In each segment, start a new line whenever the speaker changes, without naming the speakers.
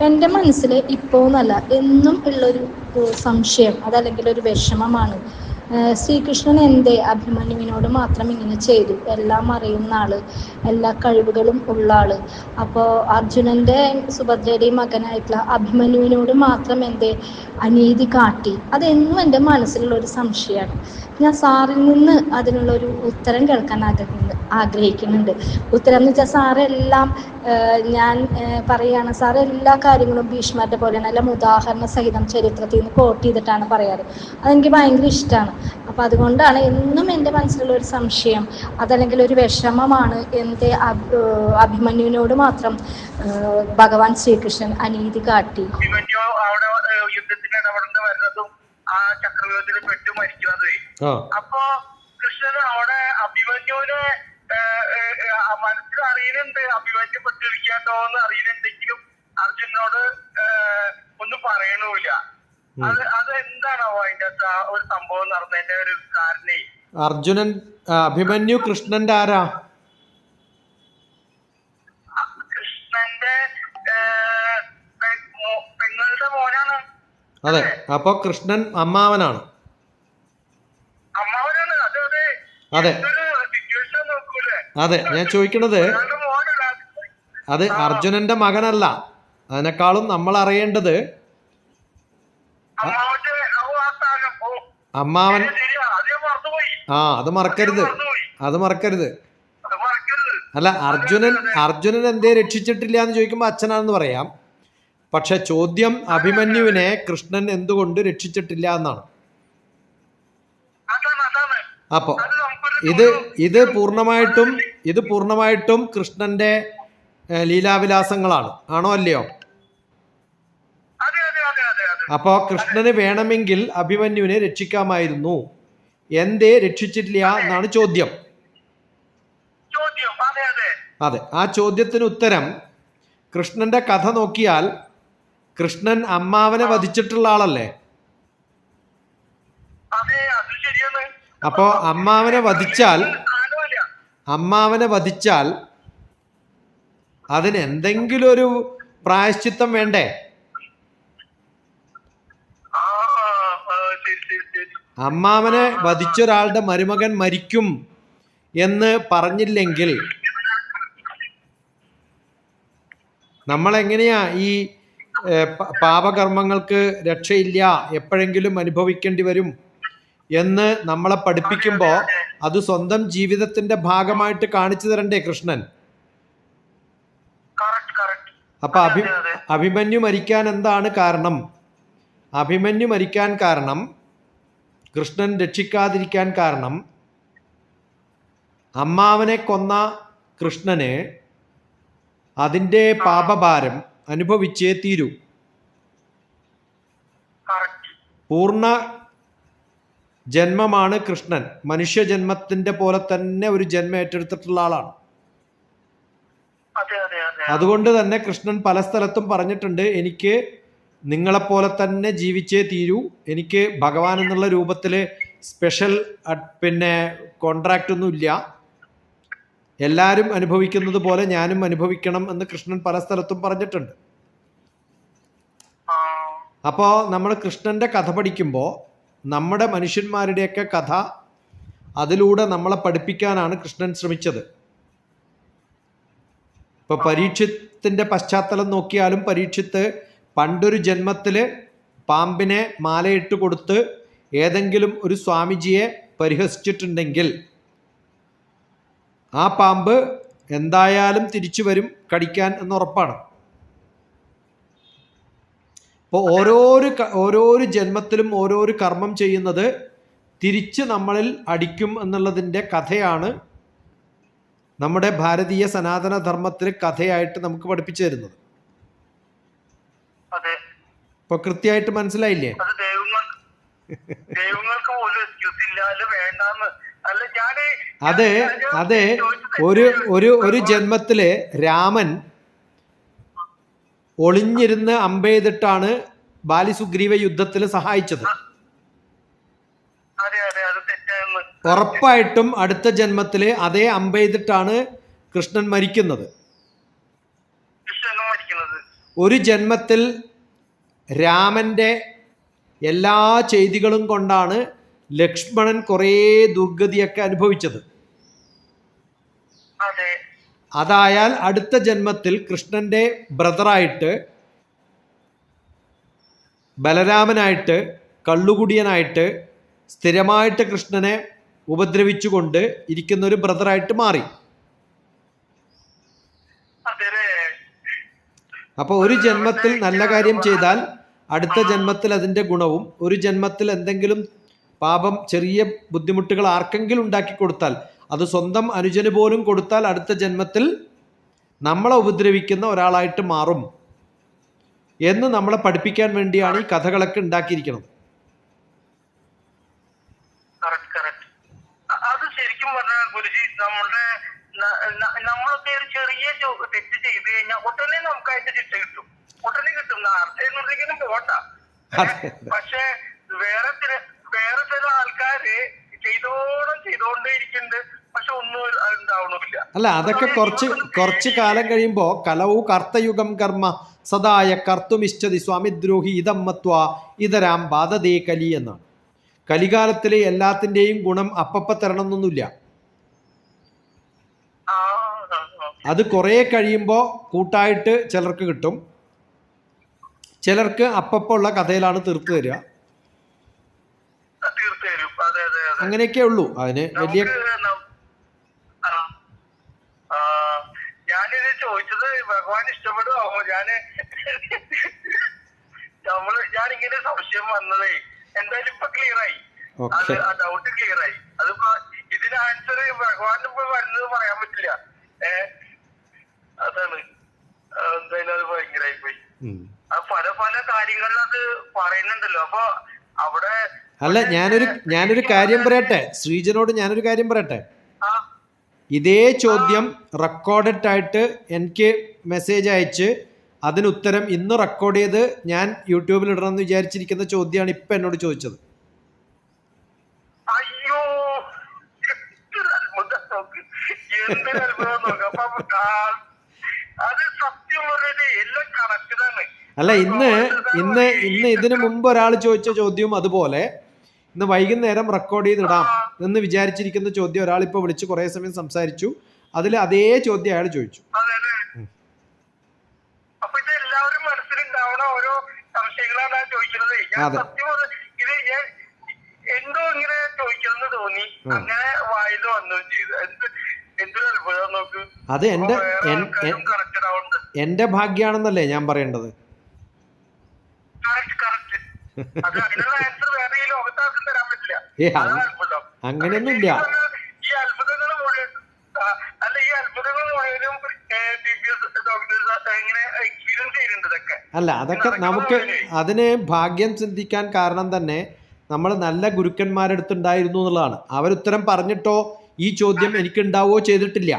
എന്റെ മനസ്സിൽ ഇപ്പോൾ എന്നല്ല എന്നും ഉള്ളൊരു സംശയം അതല്ലെങ്കിൽ ഒരു വിഷമമാണ്. ശ്രീകൃഷ്ണൻ എന്തേ അഭിമന്യുവിനോട് മാത്രം ഇങ്ങനെ ചെയ്തു. എല്ലാം അറിയുന്ന ആൾ എല്ലാ കഴിവുകളും ഉള്ള ആൾ. അപ്പോൾ അർജുനന്റെ സുഭദ്രയുടെയും മകനായിട്ടുള്ള അഭിമന്യുവിനോട് മാത്രം എന്തേ അനീതി കാട്ടി. അതെന്നും എന്റെ മനസ്സിലുള്ള ഒരു സംശയമാണ്. ഞാൻ സാറിൽ നിന്ന് അതിനുള്ള ഒരു ഉത്തരം കേൾക്കാൻ ആഗ്രഹിക്കുന്നുണ്ട് ആഗ്രഹിക്കുന്നുണ്ട്. ഉത്തരം എന്ന് വെച്ചാൽ സാറെല്ലാം ഞാൻ പറയുകയാണ് സാർ എല്ലാ കാര്യങ്ങളും ഭീഷ്മരുടെ പോലെ നല്ല ഉദാഹരണ സഹിതം ചരിത്രത്തിൽ നിന്ന് കോട്ട് ചെയ്തിട്ടാണ് പറയാറ്. അതെനിക്ക് ഭയങ്കര ഇഷ്ടമാണ് അപ്പോൾ അതുകൊണ്ടാണ് എന്നും എന്റെ മനസ്സിലുള്ള ഒരു സംശയം അതല്ലെങ്കിൽ ഒരു വിഷമമാണ് എന്റെ അഭിമന്യുവിനോട് മാത്രം ഭഗവാൻ ശ്രീകൃഷ്ണൻ അനീതി കാട്ടി.
യുദ്ധത്തിന് വരുന്നതും ആ ചക്രവ്യൂഹത്തിൽ പെട്ടു മരിക്കുന്നതും അപ്പൊ കൃഷ്ണൻ അവിടെ അഭിമന്യുവിനെ മനസ്സിൽ അറിയുന്നുണ്ട് അഭിമന്യു പെട്ടിരിക്കാട്ടോ എന്ന് അറിയുന്നുണ്ടെങ്കിലും അർജുനോട് ഒന്നും പറയണമില്ല അത് അത് എന്താണാവോ അതിന്റെ ഒരു സംഭവം നടന്നതിന്റെ ഒരു കാരണേ?
അർജുനൻ അഭിമന്യു കൃഷ്ണന്റെ ആരാ?
കൃഷ്ണന്റെ പെങ്ങളുടെ മോനാണ്.
അതെ അപ്പൊ കൃഷ്ണൻ അമ്മാവനാണ്
അതെ അതെ.
അതെ ഞാൻ ചോദിക്കണത് അത് അർജുനന്റെ മകനല്ല. അതിനേക്കാളും നമ്മൾ അറിയേണ്ടത് അമ്മാവൻ ആ അത് മറക്കരുത്. അത് മറക്കരുത്. അല്ല അർജുനൻ അർജുനൻ എന്തേ രക്ഷിച്ചിട്ടില്ല എന്ന് ചോദിക്കുമ്പോൾ അച്ഛനാണെന്ന് പറയാം. പക്ഷെ ചോദ്യം അഭിമന്യുവിനെ കൃഷ്ണൻ എന്തുകൊണ്ട് രക്ഷിച്ചിട്ടില്ല എന്നാണ്. അപ്പോ ഇത് ഇത് പൂർണമായിട്ടും ഇത് പൂർണമായിട്ടും കൃഷ്ണന്റെ ലീലാവിലാസങ്ങളാണ്. ആണോ അല്ലയോ? അപ്പോ കൃഷ്ണന് വേണമെങ്കിൽ അഭിമന്യുവിനെ രക്ഷിക്കാമായിരുന്നു. എന്തേ രക്ഷിച്ചിട്ടില്ല എന്നാണ് ചോദ്യം.
അതെ
ആ ചോദ്യത്തിന് ഉത്തരം കൃഷ്ണന്റെ കഥ നോക്കിയാൽ കൃഷ്ണൻ അമ്മാവനെ വധിച്ചിട്ടുള്ള ആളല്ലേ
അതെ അത് ശരിയാണ്
അപ്പോ അമ്മാവനെ വധിച്ചാൽ അമ്മാവനെ വധിച്ചാൽ അതിന് എന്തെങ്കിലും ഒരു പ്രായശ്ചിത്തം വേണ്ടേ? അമ്മാവനെ വധിച്ചൊരാളുടെ മരുമകൻ മരിക്കും എന്ന് പറഞ്ഞില്ലെങ്കിൽ നമ്മൾ എങ്ങനെയാ ഈ പാപകർമ്മങ്ങൾക്ക് രക്ഷയില്ല? എപ്പോഴെങ്കിലും അനുഭവിക്കേണ്ടി വരും? എന്ന് നമ്മളെ പഠിപ്പിക്കുമ്പോൾ അത് സ്വന്തം ജീവിതത്തിന്റെ ഭാഗമായിട്ട് കാണിച്ചു തരണ്ടേ കൃഷ്ണൻ? അപ്പൊ അഭി അഭിമന്യു മരിക്കാൻ എന്താണ് കാരണം? അഭിമന്യു മരിക്കാൻ കാരണം കൃഷ്ണൻ രക്ഷിക്കാതിരിക്കാൻ കാരണം അമ്മാവനെ കൊന്ന കൃഷ്ണന് അതിന്റെ പാപഭാരം അനുഭവിച്ചേ തീരൂ. പൂർണ ജന്മമാണ് കൃഷ്ണൻ. മനുഷ്യജന്മത്തിന്റെ പോലെ തന്നെ ഒരു ജന്മം ഏറ്റെടുത്തിട്ടുള്ള ആളാണ്.
അതെ അതെ അതെ.
അതുകൊണ്ട് തന്നെ കൃഷ്ണൻ പല സ്ഥലത്തും പറഞ്ഞിട്ടുണ്ട് എനിക്ക് നിങ്ങളെപ്പോലെ തന്നെ ജീവിച്ചേ തീരൂ. എനിക്ക് ഭഗവാൻ എന്നുള്ള രൂപത്തിൽ സ്പെഷ്യൽ പിന്നെ കോൺട്രാക്റ്റ് ഒന്നും ഇല്ല. എല്ലാവരും അനുഭവിക്കുന്നത് പോലെ ഞാനും അനുഭവിക്കണം എന്ന് കൃഷ്ണൻ പല സ്ഥലത്തും പറഞ്ഞിട്ടുണ്ട്.
അപ്പോ
അപ്പോൾ നമ്മൾ കൃഷ്ണന്റെ കഥ പഠിക്കുമ്പോൾ നമ്മുടെ മനുഷ്യന്മാരുടെയൊക്കെ കഥ അതിലൂടെ നമ്മളെ പഠിപ്പിക്കാനാണ് കൃഷ്ണൻ ശ്രമിച്ചത്. ഇപ്പൊ പരീക്ഷത്തിന്റെ പശ്ചാത്തലം നോക്കിയാലും പരീക്ഷത്ത് പണ്ടൊരു ജന്മത്തിൽ പാമ്പിനെ മാലയിട്ട് കൊടുത്ത് ഏതെങ്കിലും ഒരു സ്വാമിജിയെ പരിഹസിച്ചിട്ടുണ്ടെങ്കിൽ ആ പാമ്പ് എന്തായാലും തിരിച്ചു വരും കടിക്കാൻ എന്നുറപ്പാണ് അപ്പോൾ ഓരോരു ഓരോരു ജന്മത്തിലും ഓരോരു കർമ്മം ചെയ്യുന്നത് തിരിച്ച് നമ്മളിൽ അടിക്കും എന്നുള്ളതിന്റെ കഥയാണ് നമ്മുടെ ഭാരതീയ സനാതന ധർമ്മത്തിൽ കഥയായിട്ട് നമുക്ക് പഠിപ്പിച്ചു തരുന്നത്. ഇപ്പൊ കൃത്യമായിട്ട് മനസ്സിലായില്ലേ?
അതെ
അതെ ഒരു ഒരു ഒരു ജന്മത്തിൽ രാമൻ ഒളിഞ്ഞിരുന്ന് അമ്പെയ്തിട്ടാണ് ബാലിസുഗ്രീവ യുദ്ധത്തിൽ സഹായിച്ചത്. ഉറപ്പായിട്ടും അടുത്ത ജന്മത്തിലെ അതേ അമ്പെയ്തിട്ടാണ് കൃഷ്ണൻ മരിക്കുന്നത്. ഒരു ജന്മത്തിൽ രാമന്റെ എല്ലാ ചെയ്തികളും കൊണ്ടാണ് ലക്ഷ്മണൻ കുറേ ദുർഗതിയൊക്കെ അനുഭവിച്ചത്. അതായാൽ അടുത്ത ജന്മത്തിൽ കൃഷ്ണന്റെ ബ്രദറായിട്ട് ബലരാമനായിട്ട് കള്ളുകുടിയനായിട്ട് സ്ഥിരമായിട്ട് കൃഷ്ണനെ ഉപദ്രവിച്ചുകൊണ്ട് ഇരിക്കുന്ന ഒരു ബ്രദറായിട്ട് മാറി.
അപ്പൊ
അപ്പോൾ ഒരു ജന്മത്തിൽ നല്ല കാര്യം ചെയ്താൽ അടുത്ത ജന്മത്തിൽ അതിന്റെ ഗുണവും ഒരു ജന്മത്തിൽ എന്തെങ്കിലും പാപം ചെറിയ ബുദ്ധിമുട്ടുകൾ ആർക്കെങ്കിലും ഉണ്ടാക്കി കൊടുത്താൽ അത് സ്വന്തം അനുജന് പോലും കൊടുത്താൽ അടുത്ത ജന്മത്തിൽ നമ്മളെ ഉപദ്രവിക്കുന്ന ഒരാളായിട്ട് മാറും എന്ന് നമ്മളെ പഠിപ്പിക്കാൻ വേണ്ടിയാണ് ഈ കഥകളൊക്കെ ഉണ്ടാക്കിയിരിക്കുന്നത്.
അത് ശരിക്കും പറഞ്ഞാൽ ഗുരുജി നമ്മുടെ ന- ന- നമ്മളൊക്കെ ഒരു ചെറിയ തെറ്റ് ചെയ്ത് കഴിഞ്ഞാൽ ഉടനെ നമുക്ക് അതിന്റെ ശിക്ഷ കിട്ടും. ഉടനെ കിട്ടും. നേരത്തെ. പക്ഷെ വേറെ ചില വേറെ ചില ആൾക്കാര് ചെയ്തോളം ചെയ്തോണ്ടേ ഇരിക്കുന്നുണ്ട്. പക്ഷെ ഒന്നും ഉണ്ടാവണമില്ല.
അല്ല അതൊക്കെ കുറച്ച് കുറച്ച് കാലം കഴിയുമ്പോ കലവു കർത്തയുഗം കർമ്മ സദായ കർത്തുമിഷ്ടതി സ്വാമിദ്രോഹി ഇതമ്മത്വ ഇതരാം ബാധതേ കലി എന്നാണ്. കലികാലത്തിലെ എല്ലാത്തിന്റെയും ഗുണം അപ്പപ്പ തരണം എന്നൊന്നുമില്ല
ആ, ആ, ആ.
അത് കുറേ കഴിയുമ്പോൾ കൂട്ടായിട്ട് ചിലർക്ക് കിട്ടും. ചിലർക്ക് അപ്പപ്പ ഉള്ള കഥയിലാണ് തീർത്തു തരിക
തീർത്ത് തരും അതെ അതെ അതെ
അങ്ങനെയൊക്കെ ഉള്ളൂ. അതിന് വലിയ
ഞാനിത് ചോദിച്ചത് ഭഗവാൻ ഇഷ്ടപ്പെടുവോ? ഞാൻ നമ്മൾ ഞാനിങ്ങനെ സംശയം വന്നതേ എന്തായാലും ഇപ്പൊ ക്ലിയർ ആയി. അത് ആ ഡൗട്ട് ക്ലിയർ ആയി. അതിപ്പോ ഇതിന് ആൻസർ ഭഗവാൻ ഇപ്പൊ വരുന്നത് പറയാൻ പറ്റില്ല. ഏ അതാണ്. എന്തായാലും അത് ഭയങ്കരമായി പോയി. പല പല കാര്യങ്ങളിൽ അത് പറയുന്നുണ്ടല്ലോ. അപ്പൊ അവിടെ
അല്ല ഞാനൊരു ഞാനൊരു കാര്യം പറയട്ടെ? ശ്രീജനോട് ഞാനൊരു കാര്യം പറയട്ടെ? ഇതേ ചോദ്യം റെക്കോർഡഡ് ആയിട്ട് എനിക്ക് മെസ്സേജ് അയച്ച് അതിന് ഉത്തരം ഇന്ന് റെക്കോർഡ് ചെയ്ത് ഞാൻ യൂട്യൂബിൽ ഇടണമെന്ന് വിചാരിച്ചിരിക്കുന്ന ചോദ്യമാണ് ഇപ്പൊ എന്നോട് ചോദിച്ചത്.
അയ്യോ! അത് സത്യം പറഞ്ഞത് എല്ലാം കണക്കിലാണ്
അല്ല ഇന്ന് ഇന്ന് ഇന്ന് ഇതിനു മുമ്പ് ഒരാൾ ചോദിച്ച ചോദ്യവും അതുപോലെ. ഇന്ന് വൈകുന്നേരം റെക്കോർഡ് ചെയ്തിടാം എന്ന് വിചാരിച്ചിരിക്കുന്ന ചോദ്യം ഒരാൾ ഇപ്പൊ വിളിച്ച് കുറെ സമയം സംസാരിച്ചു. അതിൽ അതേ ചോദ്യം അയാൾ ചോദിച്ചു.
അതെ. എന്തോ ഇങ്ങനെ ചോദിക്കണമെന്ന് തോന്നി. അങ്ങനെ ചെയ്തു.
അത്
എന്റെ
എന്റെ ഭാഗ്യാണെന്നല്ലേ ഞാൻ പറയേണ്ടത്. അങ്ങനെയൊന്നുമില്ല.
ഈ അത്ഭുതങ്ങൾ മുഴുവൻ ആ, അല്ല ഈ അത്ഭുതങ്ങൾ മുഴുവനും
അല്ല അതൊക്കെ നമുക്ക് അതിന് ഭാഗ്യം ചിന്തിക്കാൻ കാരണം തന്നെ നമ്മൾ നല്ല ഗുരുക്കന്മാരെടുത്തുണ്ടായിരുന്നു എന്നുള്ളതാണ്. അവരുത്തരം പറഞ്ഞിട്ടോ ഈ ചോദ്യം എനിക്കുണ്ടാവോ ചെയ്തിട്ടില്ല.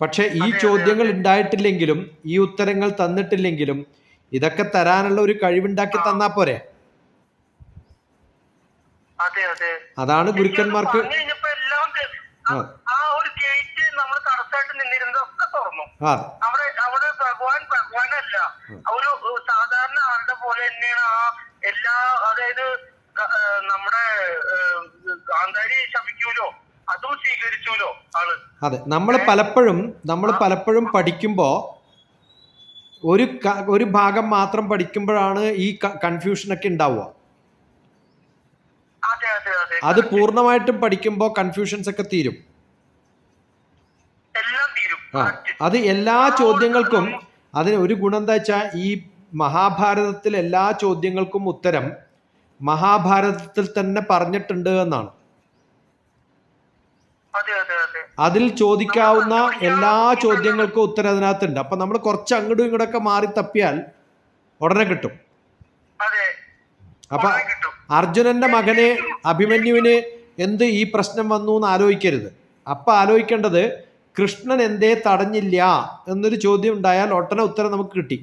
പക്ഷെ ഈ ചോദ്യങ്ങൾ ഉണ്ടായിട്ടില്ലെങ്കിലും ഈ ഉത്തരങ്ങൾ തന്നിട്ടില്ലെങ്കിലും ഇതൊക്കെ തരാനുള്ള ഒരു കഴിവുണ്ടാക്കി തന്നാ പോരെ.
അതെ അതെ.
അതാണ് ഗുരുക്കന്മാർക്ക്
ആ- ഒരു സാധാരണ ആളുടെ പോലെ തന്നെയാണ് ആ എല്ലാ അതായത് നമ്മുടെ ഗാന്ധാരി ശപിക്കൂലോ? അതും സ്വീകരിച്ചൂലോ ആൾ?
അതെ. നമ്മൾ പലപ്പോഴും നമ്മൾ പലപ്പോഴും പഠിക്കുമ്പോൾ ഒരു ഒരു ഭാഗം മാത്രം പഠിക്കുമ്പോഴാണ് ഈ കൺഫ്യൂഷനൊക്കെ ഉണ്ടാവുക.
അതെ
പൂർണമായിട്ടും പഠിക്കുമ്പോൾ കൺഫ്യൂഷൻസ് ഒക്കെ തീരും. ആ അത് എല്ലാ ചോദ്യങ്ങൾക്കും അതിന് ഒരു ഗുണം എന്താ വെച്ചാൽ ഈ മഹാഭാരതത്തിൽ എല്ലാ ചോദ്യങ്ങൾക്കും ഉത്തരം മഹാഭാരതത്തിൽ തന്നെ പറഞ്ഞിട്ടുണ്ട് എന്നാണ്. അതിൽ ചോദിക്കാവുന്ന എല്ലാ ചോദ്യങ്ങൾക്കും ഉത്തരം അതിനകത്തുണ്ട്. അപ്പൊ നമ്മൾ കുറച്ച് അങ്ങോട്ടും ഇങ്ങോട്ടൊക്കെ മാറി തപ്പിയാൽ ഉടനെ കിട്ടും. അപ്പൊ അർജുനന്റെ മകനെ അഭിമന്യുവിന് എന്ത് ഈ പ്രശ്നം വന്നു എന്ന് ആലോചിക്കരുത്. അപ്പൊ ആലോചിക്കേണ്ടത് കൃഷ്ണൻ എന്തേ തടഞ്ഞില്ല എന്നൊരു ചോദ്യം ഉണ്ടായാൽ ഒട്ടന ഉത്തരം നമുക്ക് കിട്ടി.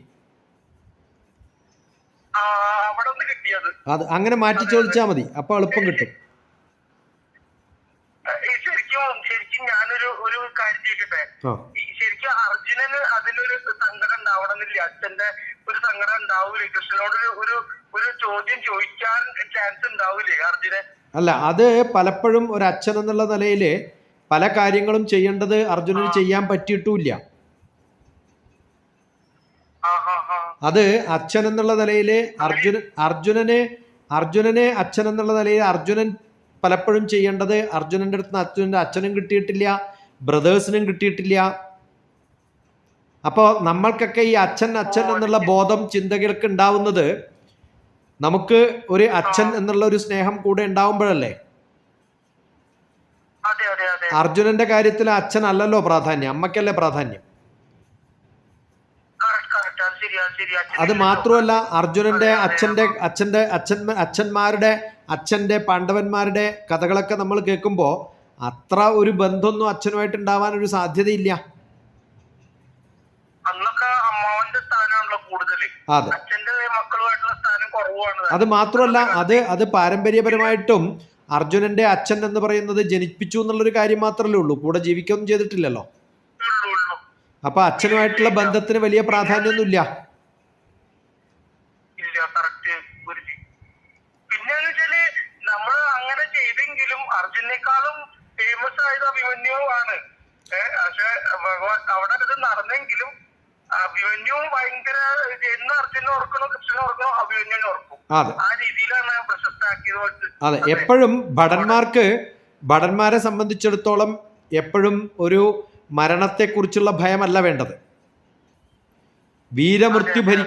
അത്. അങ്ങനെ മാറ്റി ചോദിച്ചാൽ മതി. അപ്പൊ എളുപ്പം കിട്ടും
ഈ ശരിക്കും ശരിക്കും ഞാനൊരു ഒരു കാര്യം ചോദിക്കട്ടെ
ആ
ഈ ശരിക്കും പക്ഷെ അർജുനന് അതിലൊരു സങ്കടം ഉണ്ടാവണമെന്നില്ല. അച്ഛന്റെ ഒരു സങ്കടം ഉണ്ടാവൂലേ? കൃഷ്ണനോട് ഒരു ഒരു ചോദ്യം ചോദിക്കാൻ ചാൻസ് ഉണ്ടാവൂലേ അർജുനൻ
അല്ല അത് പലപ്പോഴും ഒരു അച്ഛൻ എന്നുള്ള നിലയിൽ പല കാര്യങ്ങളും ചെയ്യേണ്ടത് അർജുനന് ചെയ്യാൻ പറ്റിയിട്ടുമില്ല. അത് അച്ഛൻ എന്നുള്ള നിലയിൽ അർജുന അർജുനനെ അർജുനനെ അച്ഛൻ എന്നുള്ള നിലയിൽ അർജുനൻ പലപ്പോഴും ചെയ്യേണ്ടത് അർജുനന്റെ അടുത്ത് നിന്ന് അർജുനന്റെ അച്ഛനും കിട്ടിയിട്ടില്ല. ബ്രദേഴ്സിനും കിട്ടിയിട്ടില്ല. അപ്പോൾ നമ്മൾക്കൊക്കെ ഈ അച്ഛൻ അച്ഛൻ എന്നുള്ള ബോധം ചിന്തകൾക്ക് ഉണ്ടാവുന്നത് നമുക്ക് ഒരു അച്ഛൻ എന്നുള്ള ഒരു സ്നേഹം കൂടെ ഉണ്ടാവുമ്പോഴല്ലേ? അർജുനന്റെ കാര്യത്തിൽ അച്ഛൻ അല്ലല്ലോ പ്രാധാന്യം അമ്മക്കല്ലേ പ്രാധാന്യം.
അത്
മാത്രമല്ല അർജുനന്റെ അച്ഛന്റെ അച്ഛന്റെ അച്ഛൻ അച്ഛന്മാരുടെ അച്ഛന്റെ പാണ്ഡവന്മാരുടെ കഥകളൊക്കെ നമ്മൾ കേൾക്കുമ്പോൾ അത്ര ഒരു ബന്ധമൊന്നും അച്ഛനുമായിട്ട് ഉണ്ടാവാൻ ഒരു സാധ്യതയില്ല അതെ. അത് മാത്രമല്ല അത് അത് പാരമ്പര്യപരമായിട്ടും അർജുനന്റെ അച്ഛൻ എന്ന് പറയുന്നത് ജനിപ്പിച്ചു എന്നുള്ളൊരു കാര്യം മാത്രമല്ലേ ഉള്ളൂ. കൂടെ ജീവിക്കൊന്നും ചെയ്തിട്ടില്ലല്ലോ. അപ്പൊ അച്ഛനുമായിട്ടുള്ള ബന്ധത്തിന് വലിയ പ്രാധാന്യമൊന്നുമില്ല.
പിന്നെ നമ്മൾ നമ്മൾ അങ്ങനെ ചെയ്തെങ്കിലും അർജുനേക്കാളും ഫേമസ് അഭിമന്യുവാണ് ഏഹ് പക്ഷെ ഭഗവാൻ അവിടെ ഇത് നടന്നെങ്കിലും അഭിമന്യു ഭയങ്കര എന്ന് അർജുനെ ഓർക്കണോ കൃഷ്ണനെ ഓർക്കണോ അഭിമന്യുനെ ഓർക്കും. ആ രീതിയിലാണ് പ്രശസ്തമാക്കിയത്
അതെ എപ്പോഴും ഭടന്മാർക്ക് ഭടന്മാരെ സംബന്ധിച്ചിടത്തോളം എപ്പോഴും ഒരു മരണത്തെക്കുറിച്ചുള്ള ഭയമല്ല വേണ്ടത്. വീരമൃത്യു ഭരി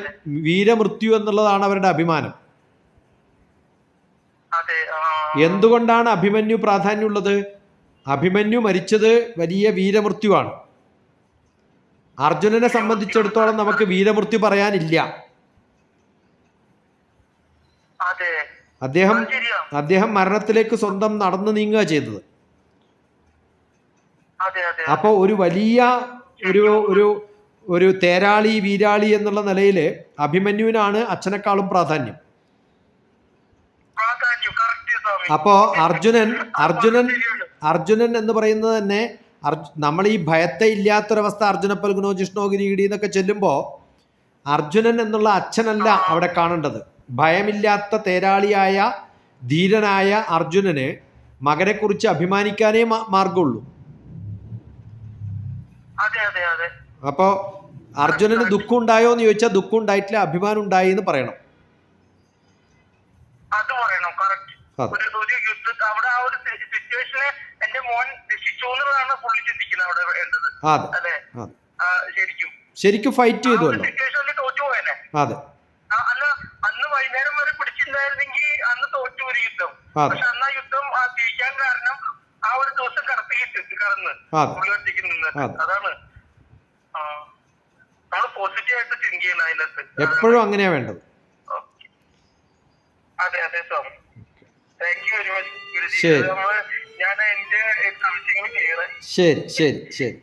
വീരമൃത്യു എന്നുള്ളതാണ് അവരുടെ അഭിമാനം. എന്തുകൊണ്ടാണ് അഭിമന്യു പ്രാധാന്യമുള്ളത്? അഭിമന്യു മരിച്ചത് വലിയ വീരമൃത്യുവാണ്. അർജുനനെ സംബന്ധിച്ചിടത്തോളം നമുക്ക് വീരമൃത്യു പറയാനില്ല. അദ്ദേഹം അദ്ദേഹം മരണത്തിലേക്ക് സ്വന്തം നടന്നു നീങ്ങുക ചെയ്തത്. അപ്പോൾ ഒരു വലിയ ഒരു ഒരു ഒരു തേരാളി വീരാളി എന്നുള്ള നിലയിൽ അഭിമന്യുവിനാണ് അച്ഛനേക്കാളും പ്രാധാന്യം. അപ്പോ അർജുനൻ അർജുനൻ. അർജുനൻ എന്ന് പറയുന്നത് തന്നെ അർജു- നമ്മൾ ഈ ഭയത്തെ ഇല്ലാത്തൊരവസ്ഥ അർജുന പൽഗുനോ ജിഷ്ണോ ഗിരിഗിരി എന്നൊക്കെ ചെല്ലുമ്പോൾ അർജുനൻ എന്നുള്ള അച്ഛനല്ല അവിടെ കാണേണ്ടത്. ഭയമില്ലാത്ത തേരാളിയായ ധീരനായ അർജുനന് മകനെക്കുറിച്ച് അഭിമാനിക്കാനേ മാർഗമുള്ളൂ അപ്പോ അർജുനന് ദുഃഖം ഉണ്ടായോ എന്ന് ചോദിച്ചാൽ ദുഃഖം ഉണ്ടായിട്ടില്ല അഭിമാനം ഉണ്ടായി എന്ന് പറയണം
അത്. പറയണം കറക്റ്റ്
അതെ.
ഒരു ഒരു യുദ്ധ അവിടെ ആ ഒരു സിറ്റുവേഷനെ എന്റെ മോൻ രക്ഷിച്ചു എന്നുള്ളതാണ് പുള്ളി ചിന്തിക്കുന്നത് അവിടെ വേണ്ടത്.
അതെ.
ശരിക്കും.
ശരിക്കും ഫൈറ്റ്
ചെയ്തു
അതെ.
അല്ല അന്ന് വൈകുന്നേരം വരെ പിടിച്ചിട്ടുണ്ടായിരുന്നെങ്കിൽ അന്ന് തോറ്റു ഒരു യുദ്ധം. പക്ഷെ അന്ന് ആ യുദ്ധം ആ ജയിക്കാൻ കാരണം ആ ഒരു ദിവസം കടത്തിയിട്ട് കടന്ന്. പുള്ളി ഒറ്റയ്ക്ക് നിന്ന്.
അതെ.
അതാണ്. ആ നമ്മൾ പോസിറ്റീവ് ആയിട്ട് തിങ്ക് ചെയ്യണം അതിനകത്ത്.
എപ്പോഴും അങ്ങനെയാ വേണ്ടത്.
ശരി അതെ അതെ Swami thank you very much Guruji
ശരി. ശരി ശരി